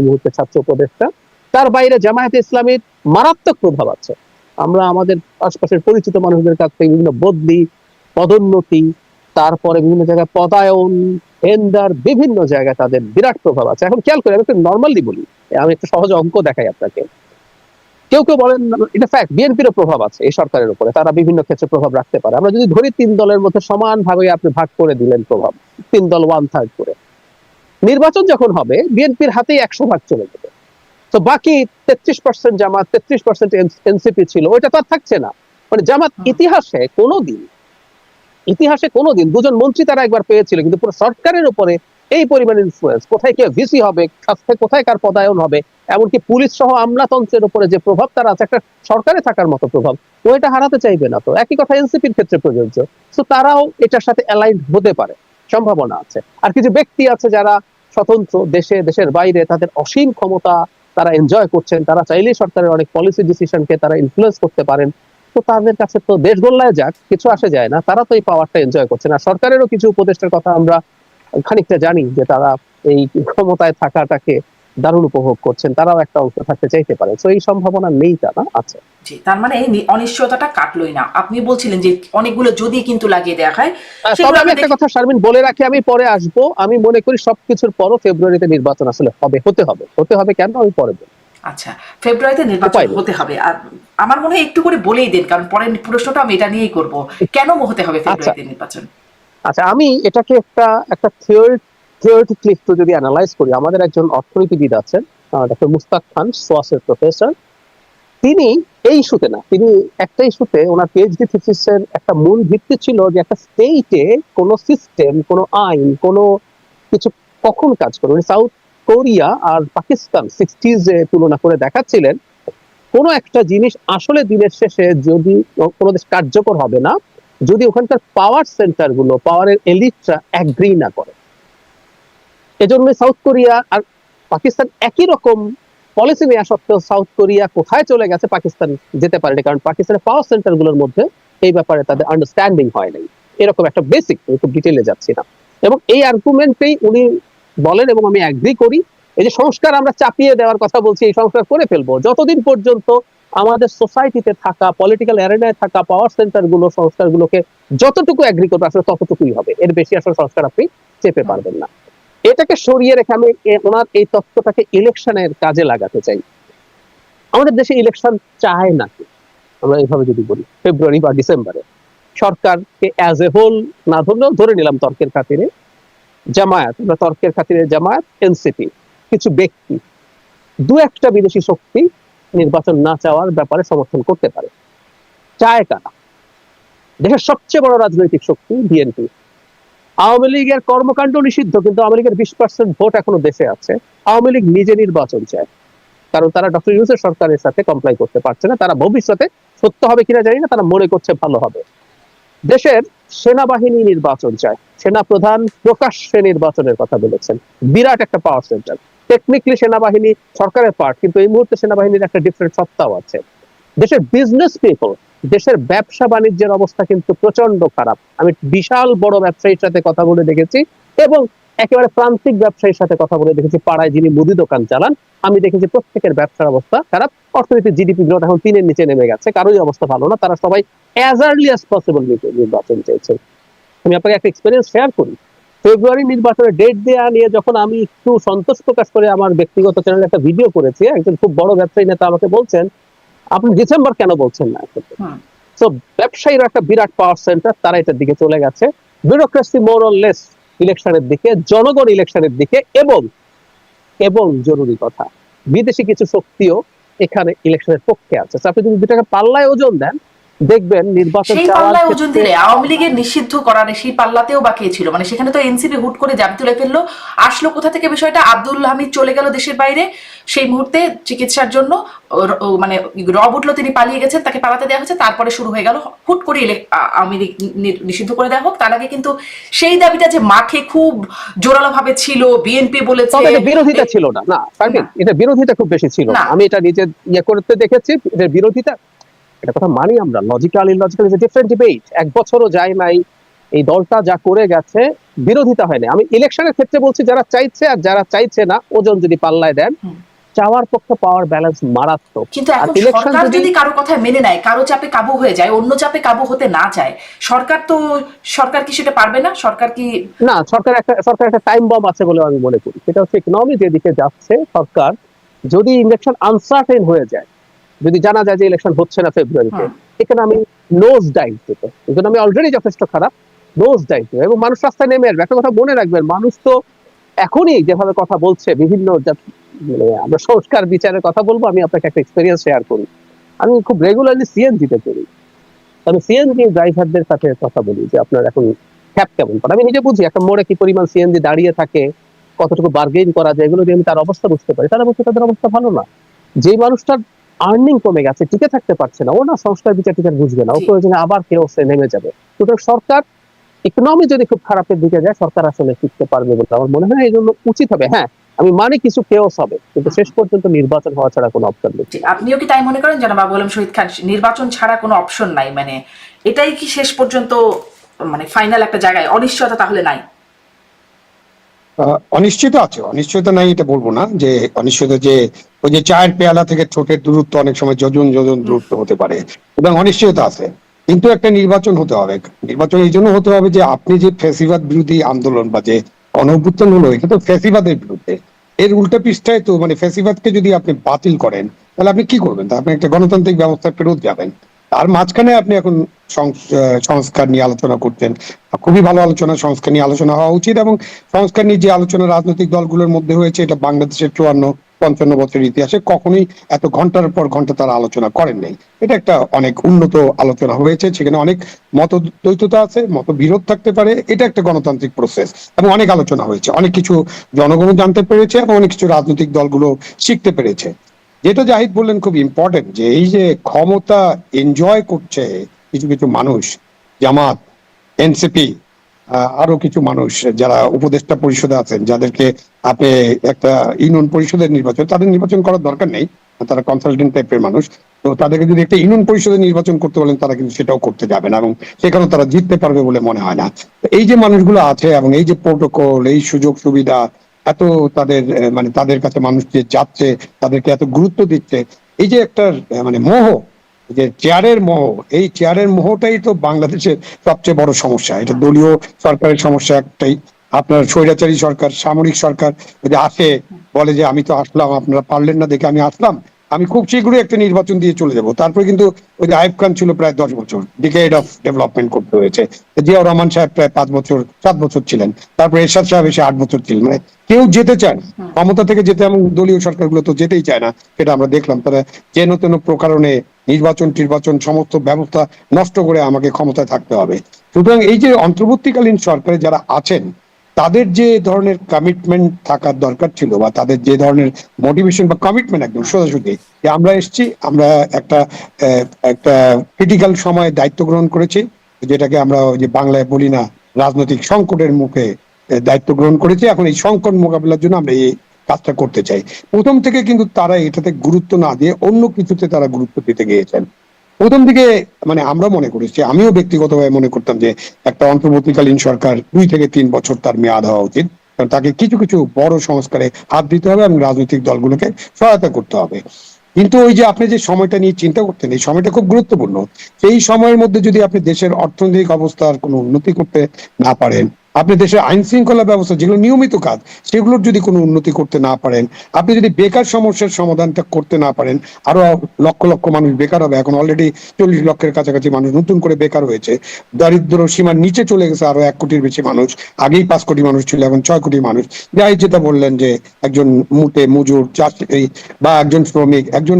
মুহূর্তে ছাত্র উপদেষ্টা। তার বাইরে জামায়াতে ইসলামীর মারাত্মক প্রভাব আছে। আমরা আমাদের আশপাশের পরিচিত মানুষদের কাছ থেকে বিভিন্ন বদলি, পদোন্নতি, তারপরে বিভিন্ন জায়গায় পদায়ন টেন্ডার বিভিন্ন জায়গায় তাদের বিরাট প্রভাব আছে। এখন খেয়াল করে, আমি একটু নর্মালি বলি। আমি একটা সহজ অঙ্ক দেখাই আপনাকে। কেউ কেউ বলেন, এটা ফ্যাক্ট বিএনপিরও প্রভাব আছে এই সরকারের উপরে। তারা বিভিন্ন ক্ষেত্রে প্রভাব রাখতে পারে। আমরা যদি ধরি, তিন দলের মধ্যে সমান ভাবে আপনি ভাগ করে দিলেন প্রভাব। তিন দল ওয়ান থার্ড করে। নির্বাচন যখন হবে বিএনপির হাতেই একশো ভাগ চলে যাবে। তো বাকি তেত্রিশ পার্সেন্ট জামাত তেত্রিশ পার্সেন্ট এনসিপি ছিল ওইটা তো আর থাকছে না। মানে জামাত হুম। ইতিহাসে কোনোদিন ইতিহাসে কোনোদিন দুজন মন্ত্রী তারা একবার পেয়েছিল কিন্তু পুরো সরকারের উপরে এই পরিমাণ ইনফ্লুয়েন্স কোথায় কে ভিসি হবে কোথায় কার পদায়ন হবে এমনকি পুলিশ সহ আমলাতন্ত্রের উপরে যে প্রভাব তার আছে একটা সরকারে থাকার মতো প্রভাব ও এটা হারাতে চাইবে না তো। একই কথা এনসিপির ক্ষেত্রে প্রযোজ্য। তো তারাও এটার সাথে অ্যালাইন হতে পারে সম্ভাবনা আছে। আর কিছু ব্যক্তি আছে যারা স্বতন্ত্র দেশে, দেশের বাইরে তাদের অসীম ক্ষমতা তারা এনজয় করছেন। তারা চাইলেই সরকারের অনেক পলিসি ডিসিশনকে তারা ইনফ্লুয়েন্স করতে পারেন। তো তাদের কাছে তো দেশ গোল্লায় যাক, কিছু আসে যায় না। তারা তো এই পাওয়ারটা এনজয় করছে না সরকারেরও কিছু উপদেষ্টার কথা আমরা খানিকটা জানি যে তারা এই ক্ষমতায় থাকাটাকে দারুণ উপভোগ করছেন। তারাও একটা অংশ থাকতে চাইতে পারে। তো এই সম্ভাবনা নেই তা না? আছে জি তার মানে অনিশ্চয়তাটা কাটলোই না। আপনি বলছিলেন যে অনেকগুলো যদি কিন্তু লাগিয়ে দেওয়া হয় তবে আমি একটা কথা শারমিন বলে রাখি আমি পরে আসব। আমি মনে করি সবকিছুর পরও ফেব্রুয়ারিতে নির্বাচন আসলে হবে হতে হবে। হতে হবে কেন? আমি পরে বলব। আচ্ছা ফেব্রুয়ারিতে নির্বাচন হতে হবে। আর আমার মনে হয় একটু করে বলেই দেন কারণ পরের প্রশ্নটা আমি এটা নিয়েই করব। কেন হতে হবে ফেব্রুয়ারিতে নির্বাচন? আচ্ছা আমি এটাকে একটা একটা থিওরি থিওরিটিক্যালি একটু যদি অ্যানালাইজ করি। আমাদের একজন অর্থনীতিবিদ আছেন ডক্টর মুস্তাক খান সোয়াসের প্রফেসর তিনি এই ইস্যুতে না, তিনি একটা ইস্যুতে ওনার পিএইচডি থিসিসের একটা মূল ভিত্তি ছিল যে একটা স্টেটে কোনো সিস্টেম কোনো আইন, কোনো কিছু কখন কাজ করবে? উনি সাউথ কোরিয়া আর পাকিস্তান সিক্সটিজ এ তুলনা করে দেখাচ্ছিলেন। কোনো একটা জিনিস আসলে দিনের শেষে যদি কোনো দেশ কার্যকর হবে না, যদি ওখানকার পাওয়ার সেন্টারগুলো পাওয়ারের এলিটরা অ্যাগ্রি না করে। এজন্য সাউথ কোরিয়া আর পাকিস্তান একই রকম পলিসি নেওয়া সত্ত্বেও সাউথ কোরিয়া কোথায় চলে গেছে পাকিস্তান যেতে পারেনি, কারণ পাকিস্তানের পাওয়ার সেন্টারগুলোর মধ্যে এই ব্যাপারে তাদের আন্ডারস্ট্যান্ডিং হয় নাই। এরকম একটা বেসিক খুব ডিটেলে যাচ্ছি না। এবং এই আর্গুমেন্টেই উনি বলেন এবং আমি অ্যাগ্রি করি, এই যে সংস্কার আমরা চাপিয়ে দেওয়ার কথা বলছি, এই সংস্কার করে ফেলব। যতদিন পর্যন্ত আমাদের সোসাইটিতে থাকা পলিটিক্যাল অ্যারেনায় থাকা পাওয়ার সেন্টারগুলো, সংস্কার গুলোকে যতটুকু অ্যাগ্রি করবে, আসলে ততটুকুই হবে। এর বেশি আসলে সংস্কার আপনি চেপে পারবেন না। এটাকে সরিয়ে রেখে আমি ওনার এই তত্ত্বটাকে ইলেকশনের কাজে লাগাতে চাই। আমাদের দেশে ইলেকশন চায় না। আমরা এইভাবে যদি বলি, ফেব্রুয়ারি বা ডিসেম্বরে। সরকারকে অ্যাজ এ হোল না ধরলেও ধরে নিলাম তর্কের খাতিরে জামায়াত, আমরা তর্কের খাতিরে জামায়াত এনসিপি কিছু ব্যক্তি, দু একটা বিদেশি শক্তি নির্বাচন না চাওয়ার ব্যাপারে সমর্থন করতে পারে। চায় কারা? দেশের সবচেয়ে বড় রাজনৈতিক শক্তি বিএনপি আওয়ামী লীগের কর্মকাণ্ড নিষিদ্ধ, কিন্তু আওয়ামী লীগের বিশ পার্সেন্ট ভোট এখনও দেশে আছে। আওয়ামী লীগ নিজে নির্বাচন চায়। কারণ তারা ডক্টর ইউনুসের সরকারের সাথে কমপ্লাই করতে পারছে না। তারা ভবিষ্যতে সত্য হবে কিনা জানি না, তারা মনে করছে ভালো হবে। দেশের সেনাবাহিনী নির্বাচন চায়। সেনা প্রধান প্রকাশ্যে নির্বাচনের কথা বলেছেন। বিরাট একটা পাওয়ার সেন্টার টেকনিক্যালি সেনাবাহিনী সরকারের পার্ট কিন্তু এই মুহূর্তে সেনাবাহিনীর একটা ডিফারেন্ট সত্তাও আছে। দেশের বিজনেস পিপল দেশের ব্যবসা বাণিজ্যের অবস্থা কিন্তু প্রচণ্ড খারাপ। আমি বিশাল বড় ব্যবসায়ীর সাথে কথা বলে দেখেছি এবং একেবারে প্রান্তিক ব্যবসায়ীর সাথে কথা বলে দেখেছি পাড়ায় যিনি মুদি দোকান চালান, আমি দেখেছি প্রত্যেকের ব্যবসার অবস্থা খারাপ। অর্থনীতির জিডিপি গ্রোথ এখন তিনের নিচে নেমে গেছে কারোই অবস্থা ভালো না, তারা সবাই অ্যাজ আর্লি অ্যাজ পসিবল নির্বাচন চাইছে। আমি আপনাকে একটা এক্সপিরিয়েন্স শেয়ার করি। ফেব্রুয়ারি নির্বাচনের ডেট দেওয়া নিয়ে যখন আমি একটু সন্তোষ প্রকাশ করে আমার ব্যক্তিগত চ্যানেলে একটা ভিডিও করেছি, একজন খুব বড় ব্যবসায়ী নেতা আমাকে বলছেন আপনি ডিসেম্বর কেন বলছেন না? তো ব্যবসায়ীরা একটা বিরাট পাওয়ার সেন্টার তারা এটার দিকে চলে গেছে। বিউরোক্রেসি মোর লেস ইলেকশনের দিকে জনগণ ইলেকশনের দিকে এবং এবং জরুরি কথা। বিদেশি কিছু শক্তিও এখানে ইলেকশনের পক্ষে আছে। আপনি যদি দুটাকে পাল্লায় ওজন দেন দেখবেন নির্বাচন সেই পাল্লায় ওজন দিলে আওয়ামী লীগের নিষিদ্ধ করার সেই পাল্লাতেও বাকি ছিল মানে সেখানে তো এনসিপি হুট করে জাম তুলে ফেলল। আসলো কোথা থেকে বিষয়টা? আব্দুল হামিদ চলে গেল দেশের বাইরে। সেই মুহূর্তে চিকিৎসার জন্য মানে রব উঠল তিনি পালিয়ে গেছেন তাকে পালাতে দেওয়া হয়েছে তারপরে শুরু হয়ে গেল। হুট করে আওয়ামী লীগ নিষিদ্ধ করে দেওয়া হোক। তার আগে কিন্তু সেই দাবিটা যে মাঠে খুব জোরালো ভাবে ছিল বিএনপি বলেছে। বিরোধিতা ছিল না। না এটা বিরোধিতা খুব বেশি ছিল। আমি এটা নিজে ইয়ে করতে দেখেছি বিরোধিতা এটা কথা মানি আমরা logical illogical is a different debate এক বছরও যায় নাই এই দলটা যা করে গেছে বিরোধিতা হয়নি। আমি ইলেকশনের ক্ষেত্রে বলছি যারা চাইছে আর যারা চাইছে না ওজন যদি পাল্লায় দেন চাওয়ার পক্ষে পাওয়ার ব্যালেন্স মারাত্মক। কিন্তু এখন সরকার যদি- যদি কারও কথা মেনে নেয় কারও চাপে কাবু হয়ে যায় অন্য চাপে কাবু হতে না চায় সরকার তো সরকার কি সেটা পারবে না? সরকার কি না সরকার একটা সরকার একটা টাইম বম আছে বলে আমি মনে করি। সেটা হচ্ছে ইকোনমি যেদিকে যাচ্ছে সরকার যদি ইলেকশন আনসার্টেন হয়ে যায় যদি জানা যায় যে ইলেকশন হচ্ছে না ফেব্রুয়ারিতে এখানে আমি নোজ ডাইভ দেবো ইকোনমি অলরেডি যথেষ্ট খারাপ নোজ ডাইভ দেবো এবং মানুষ রাস্তায় নেমে আসবে। একটা কথা মনে রাখবেন মানুষ তো এখনই যেভাবে কথা বলছে বিভিন্ন মানে আমরা সংস্কার বিচারের কথা বলব আমি আপনাকে একটা এক্সপিরিয়েন্স শেয়ার করি। আমি খুব রেগুলারলি সিএনজিতে করি। আমি সিএনজি ড্রাইভারদের সাথে কথা বলি যে আপনার এখন ক্যাপ কেমন? পড়ে আমি নিজে বুঝি একটা মোড়ে কি পরিমাণ সিএনজি দাঁড়িয়ে থাকে কতটুকু বার্গেইন করা যায় এগুলো দিয়ে আমি তার অবস্থা বুঝতে পারি। তারা বলছে তাদের অবস্থা ভালো না। যে মানুষটার আর্নিং কমে গেছে টিকে থাকতে পারছে না। ও না সংস্কার বিচার টিচার বুঝবে না। ও। প্রয়োজনে আবার কেউ সে নেমে যাবে। সুতরাং সরকার ইকোনমি যদি খুব খারাপের দিকে যায় সরকার আসলে শিখতে পারবে বলে আমার মনে হয়। এই জন্য উচিত হবে। হ্যাঁ আমি মানে কিছু কেওস হবে কিন্তু শেষ পর্যন্ত নির্বাচন হওয়া ছাড়া কোনো অপশন নেই। আপনিও কি তাই মনে করেন? জানাব আবু আলম শহীদ খান নির্বাচন ছাড়া কোনো অপশন নাই। মানে এটাই কি শেষ পর্যন্ত মানে ফাইনাল একটা জায়গায়? অনিশ্চয়তা তাহলে নাই। অনিশ্চিত আছে অনিশ্চয়তা নাই এটা বলব না যে অনিশ্চিত যে ওই যে চায়ের পেয়ালা থেকে ছোটের দূরত্ব অনেক সময় যোজন যোজন দূরত্ব হতে পারে, এবং অনিশ্চয়তা আছে। কিন্তু একটা নির্বাচন হতে হবে। নির্বাচন এই জন্য হতে হবে যে আপনি যে ফেসিবাদ বিরোধী আন্দোলন বা যে অনভ্যুত্থান হলো, এটা তো ফ্যাসিবাদের বিরুদ্ধে। এর উল্টা পৃষ্ঠায় তো মানে ফ্যাসিবাদকে যদি আপনি বাতিল করেন, তাহলে আপনি কি করবেন? তা আপনি একটা গণতান্ত্রিক ব্যবস্থা ফেরত যাবেন। তার মাঝখানে আপনি এখন সংস- সংস্কার নিয়ে আলোচনা করতেন খুবই ভালো আলোচনা, সংস্কার নিয়ে আলোচনা হওয়া উচিত এবং সংস্কার নিয়ে যে আলোচনা রাজনৈতিক দলগুলোর মধ্যে হয়েছে, এটা বাংলাদেশের চুয়ান্ন, পঞ্চান্ন বছরের ইতিহাসে কখনোই এত ঘণ্টার পর ঘণ্টা তারা আলোচনা করেন নাই। এটা একটা অনেক উন্নত আলোচনা হয়েছে, সেখানে অনেক মত দ্বৈততা আছে মত বিরোধ থাকতে পারে, এটা একটা গণতান্ত্রিক প্রসেস এবং অনেক আলোচনা হয়েছে। অনেক কিছু জনগণ জানতে পেরেছে এবং অনেক কিছু রাজনৈতিক দলগুলো শিখতে পেরেছে। যেটা জাহিদ বললেন খুব ইম্পর্টেন্ট যে এই যে ক্ষমতা এনজয় করছে কিছু কিছু মানুষ, জামাত এনসিপি আরও কিছু মানুষ যারা উপদেষ্টা পরিষদে আছেন, যাদেরকে আপনি একটা ইউনিয়ন পরিষদের নির্বাচন, তাদের নির্বাচন করার দরকার নেই, তারা কনসালটেন্ট টাইপের মানুষ, তো তাদেরকে যদি একটা ইউনিয়ন পরিষদে নির্বাচন করতে বলেন, তারা কিন্তু সেটাও করতে যাবে না এবং সেখানে তারা জিততে পারবে বলে মনে হয় না। এই যে মানুষগুলো আছে এবং এই যে প্রোটোকল এই সুযোগ সুবিধা এত তাদের মানে তাদের কাছে মানুষ যে যাচ্ছে, তাদেরকে এত গুরুত্ব দিচ্ছে, এই যে একটা মানে মোহ যে চেয়ারের মোহ, এই চেয়ারের মোহটাই তো বাংলাদেশের সবচেয়ে বড় সমস্যা। এটা দলীয় সরকারের সমস্যা একটাই। আপনার স্বৈরাচারী সরকার, সামরিক সরকার যদি আসে, বলে যে আমি তো আসলাম, আপনারা পারলেন না দেখে আমি আসলাম আমি খুব শীঘ্রই একটা নির্বাচন দিয়ে চলে যাব। তারপরে কিন্তু ওই যে আইব খান ছিল প্রায় দশ বছর ডিকেড অফ ডেভেলপমেন্ট করতে হয়েছে। জিয়াউর রহমান সাহেব প্রায় পাঁচ বছর সাত বছর ছিলেন। তারপরে এরশাদ সাহেব এসে আট বছর ছিলেন। মানে কেউ যেতে চায় ক্ষমতা থেকে যেতে এবং দলীয় সরকারগুলো তো যেতেই চায় না সেটা আমরা দেখলাম। তারা যেন তেন প্রকারণে নির্বাচন টির্বাচন সমস্ত ব্যবস্থা নষ্ট করে আমাকে ক্ষমতায় থাকতে হবে। সুতরাং এই যে অন্তর্বর্তীকালীন সরকারে যারা আছেন তাদের যে ধরনের কমিটমেন্ট থাকার দরকার ছিল বা তাদের যে ধরনের মোটিভেশন বা কমিটমেন্ট একদম সোজাসুজি যে আমরা এসেছি, আমরা একটা একটা ক্রিটিক্যাল সময়ে দায়িত্ব গ্রহণ করেছি, যেটাকে আমরা যে বাংলায় বলি না, রাজনৈতিক সংকটের মুখে দায়িত্ব গ্রহণ করেছি। এখন এই সংকট মোকাবিলার জন্য আমরা এই কাজটা করতে চাই। প্রথম থেকে কিন্তু তারা এটাতে গুরুত্ব না দিয়ে অন্য কিছুতে তারা গুরুত্ব দিতে গিয়েছেন। প্রথম দিকে মানে আমরা মনে করেছি আমিও ব্যক্তিগতভাবে মনে করতাম যে, একটা অন্তর্বর্তীকালীন সরকার দুই থেকে তিন বছর তার মেয়াদ হওয়া উচিত। কারণ তাকে কিছু কিছু বড় সংস্কারে হাত দিতে হবে এবং রাজনৈতিক দলগুলোকে সহায়তা করতে হবে। কিন্তু ওই যে আপনি যে সময়টা নিয়ে চিন্তা করতেন, এই সময়টা খুব গুরুত্বপূর্ণ। সেই সময়ের মধ্যে যদি আপনি দেশের অর্থনৈতিক অবস্থার কোনো উন্নতি করতে না পারেন আপনি দেশের আইন শৃঙ্খলা ব্যবস্থা, যেগুলো নিয়মিত কাজ, সেগুলোর যদি কোনো উন্নতি করতে না পারেন, আপনি যদি বেকার সমস্যার সমাধানটা করতে না পারেন, আরও লক্ষ লক্ষ মানুষ বেকার হবে। এখন অলরেডি চল্লিশ লক্ষের কাছাকাছি মানুষ নতুন করে বেকার হয়েছে। দারিদ্র সীমার নিচে চলে গেছে আরও এক কোটির বেশি মানুষ। আগেই পাঁচ কোটি মানুষ ছিল, এখন ছয় কোটি মানুষ। যাই যেটা বললেন যে একজন মুটে মজুর চাষ বা একজন শ্রমিক, একজন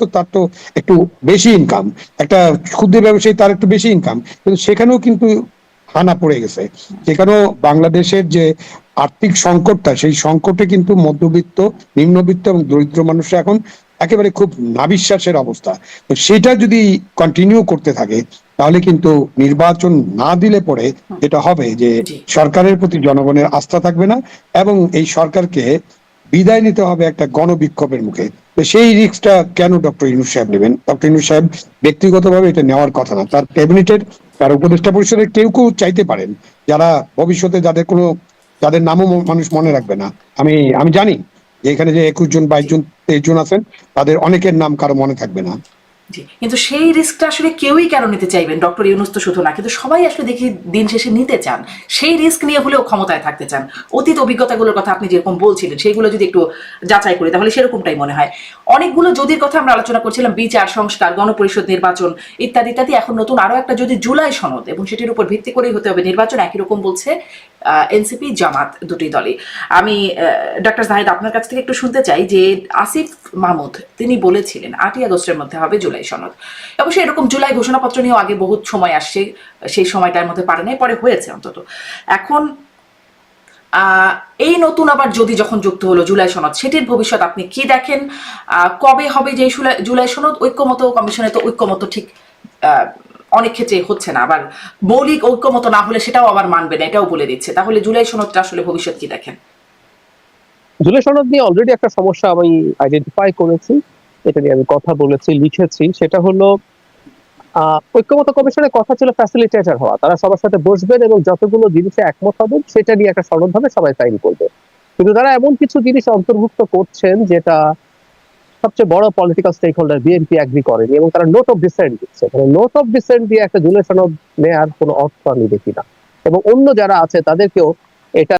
তো তার তো একটু বেশি ইনকাম একটা ক্ষুদ্র ব্যবসায়ী তার একটু বেশি ইনকাম কিন্তু সেখানেও কিন্তু হানা পড়ে গেছে। সেখানেও বাংলাদেশের যে আর্থিক সংকটটা সেই সংকটে কিন্তু মধ্যবিত্ত নিম্নবিত্ত এবং দরিদ্র মানুষরা এখন একেবারে খুব নাবিশ্বাসের অবস্থা। তো সেটা যদি কন্টিনিউ করতে থাকে তাহলে কিন্তু নির্বাচন না দিলে পরে যেটা হবে যে সরকারের প্রতি জনগণের আস্থা থাকবে না এবং এই সরকারকে বিদায় নিতে হবে একটা গণবিক্ষোভের মুখে। তো সেই রিস্কটা কেন ডক্টর ইনুস সাহেব নেবেন? ডক্টর ইনুস সাহেব ব্যক্তিগতভাবে এটা নেওয়ার কথা না। তার ক্যাবিনেটের আর উপদেষ্টা পরিষদের কেউ কেউ চাইতে পারেন, যারা ভবিষ্যতে যাদের কোনো, যাদের নামও মানুষ মনে রাখবে না। আমি আমি জানি যে এখানে যে একুশ জন, বাইশ জন, তেইশ জন আছেন, তাদের অনেকের নাম কারও মনে থাকবে না। কিন্তু সেই রিস্কটা আসলে কেউই কেন নিতে চাইবেন? ডক্টর ইউনুস তো শুধু না, কিন্তু সবাই আসলে দেখি দিন শেষে নিতে চান। সেই রিস্ক নিয়ে হলেও ক্ষমতায় থাকতে চান। অতীত অভিজ্ঞতাগুলোর কথা আপনি যেরকম বলছিলেন সেইগুলো যদি একটু যাচাই করি, তাহলে সেরকমটাই মনে হয়। অনেকগুলো যদির কথা আমরা আলোচনা করছিলাম, বিচার, সংস্কার, গণপরিষদ নির্বাচন ইত্যাদি ইত্যাদি। এখন নতুন আরও একটা যদি জুলাই সনদ, এবং সেটির উপর ভিত্তি করেই হতে হবে, নির্বাচন একই রকম বলছে। এনসিপি, জামাত দুটি দলই। আমি ডক্টর জাহিদ আপনার কাছ থেকে একটু শুনতে চাই যে আসিফ মাহমুদ, তিনি বলেছিলেন আটই আগস্টের মধ্যে হবে জুলাই সনদ। অবশ্যই এরকম জুলাই ঘোষণাপত্র নিয়েও আগে বহুত সময় আসছে, সেই সময়টার মধ্যে পারে নাই, পরে হয়েছে অন্তত। এখন এই নতুন আবার যদি যখন যুক্ত হলো জুলাই সনদ, সেটির ভবিষ্যৎ আপনি কি দেখেন? কবে হবে যে জুলাই সনদ? ঐক্যমত কমিশনে তো ঐক্যমত ঠিক অনেক ক্ষেত্রে হচ্ছে না, আবার মৌলিক ঐক্যমত না হলে সেটাও আবার মানবে না, এটাও বলে দিচ্ছে। তাহলে জুলাই সনদটা আসলে ভবিষ্যৎ কি দেখেন? জুলাই সনদ নিয়ে অলরেডি একটা সমস্যা আমি আইডেন্টিফাই করেছি, এটা নিয়ে আমি কথা বলেছি, লিখেছি। সেটা হলো ঐক্যমত কমিশনের কথা ছিল ফ্যাসিলিটেটর হওয়া। তারা সবার সাথে বসবেন এবং যতগুলো জিনিসে একমত হবেন, সেটা নিয়ে একটা সনদ হবে, সবাই সাইন করবে। কিন্তু তারা এমন কিছু জিনিস অন্তর্ভুক্ত করছেন যেটা সবচেয়ে বড় political stakeholder BNP agree করেনি এবং তারা নোট অফ ডিসেন্ট দিচ্ছে। নোট অফ ডিসেন্ট দিয়ে একটা জুলাই সনদ নেওয়ার কোনো অর্থ আমি দেখি না। এবং অন্য যারা আছে তাদেরকেও এটা